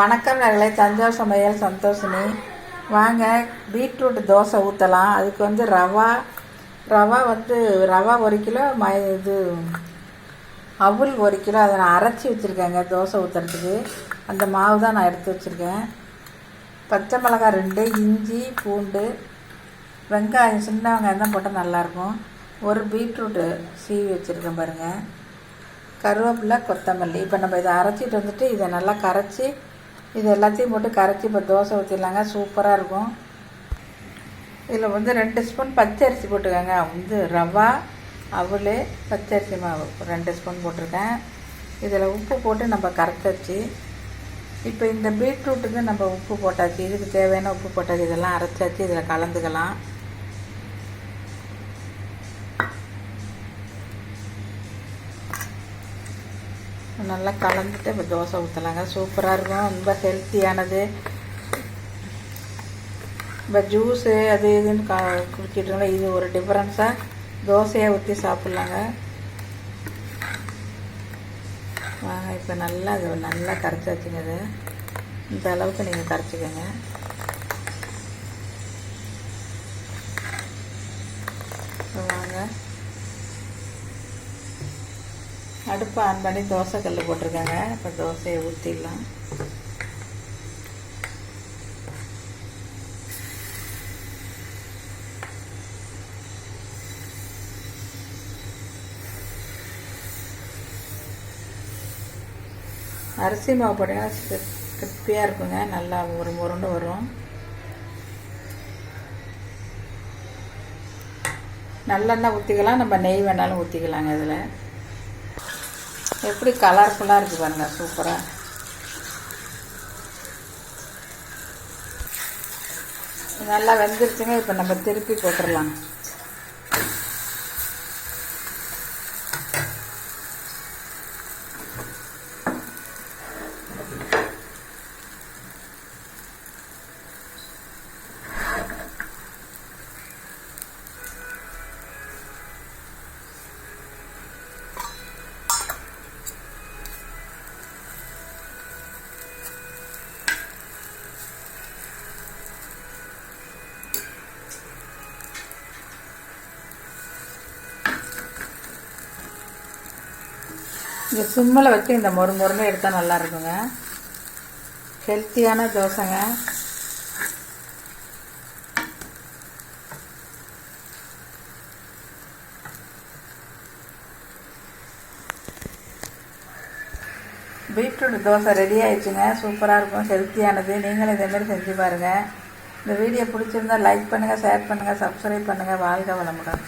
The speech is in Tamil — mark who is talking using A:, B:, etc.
A: வணக்கம் நகலை தஞ்சாவூர் சமையல் சந்தோஷினி. வாங்க பீட்ரூட் தோசை ஊற்றலாம் அதுக்கு வந்து ரவா ரவா வந்து ரவா ஒரு கிலோ ம இது அவுல் ஒரு கிலோ. அதை நான் அரைச்சி வச்சுருக்கேங்க தோசை ஊற்றுறதுக்கு அந்த மாவு தான் நான் எடுத்து வச்சுருக்கேன். பச்சை மிளகாய் ரெண்டு இஞ்சி பூண்டு. வெங்காயம் சின்ன வெங்காயம் தான் போட்டால் நல்லாயிருக்கும். ஒரு பீட்ரூட்டு சீவி வச்சுருக்கேன் பாருங்கள் கருவேப்பிலை கொத்தமல்லி. இப்போ நம்ம இதை அரைச்சிட்டு வந்துட்டு இதை நல்லா கரைச்சி இது எல்லாத்தையும் போட்டு கரைச்சி இப்போ தோசை ஊற்றிடலாங்க சூப்பராக இருக்கும். இதில் வந்து ரெண்டு ஸ்பூன் பச்சரிசி போட்டுக்கோங்க. வந்து ரவா அவல் பச்சரிசி மாவு ரெண்டு ஸ்பூன் போட்டிருக்கேன். இதில் உப்பு போட்டு நம்ம கரைச்சாச்சு. இப்போ இந்த பீட்ரூட்டுக்கு நம்ம உப்பு போட்டாச்சு. இதுக்கு தேவையான உப்பு போட்டாச்சு. இதெல்லாம் அரைச்சாச்சு. இதில் கலந்துக்கலாம். நல்லா கலந்துட்டு இப்போ தோசை ஊற்றலாங்க சூப்பராக இருக்கும். ரொம்ப ஹெல்த்தியானது இப்போ ஜூஸு அது இதுன்னு க குடிச்சிட்டோம்ல இது ஒரு டிஃப்ரென்ஸாக தோசையை ஊற்றி சாப்பிட்லாங்க. வாங்க இப்போ நல்லா அது நல்லா கரைச்சி வச்சுங்க அது இந்த அளவுக்கு நீங்கள் கரைச்சிக்கோங்க. வாங்க. அடுப்பை ஆன் பண்ணி தோசை கல் போட்டிருக்காங்க. இப்போ தோசையை ஊற்றிடலாம் அரிசி மாவு போட்டிங்கன்னா கிருப்பியாக இருக்குங்க. நல்லா ஒரு முருண்டு வரும். நல்லெண்ணெய் ஊற்றிக்கலாம் நம்ம நெய் வேணாலும் ஊற்றிக்கலாங்க இதில். எப்படி கலர்ஃபுல்லாக இருக்குது பாருங்கள் சூப்பராக நல்லா வெந்துருச்சுங்க இப்போ நம்ம திருப்பி போட்டுடலாம் இந்த சிம்மில் வச்சு இந்த மொறு மொறுன்னு எடுத்தால் நல்லா இருக்குங்க ஹெல்த்தியான தோசைங்க. பீட்ரூட் தோசை ரெடி ஆயிடுச்சுங்க. சூப்பராக இருக்கும். ஹெல்த்தியானது நீங்களும் இதேமாரி செஞ்சு பாருங்கள் இந்த வீடியோ பிடிச்சிருந்தா லைக் பண்ணுங்கள் ஷேர் பண்ணுங்கள் சப்ஸ்கிரைப் பண்ணுங்கள் வாழ்க வளமுடன்.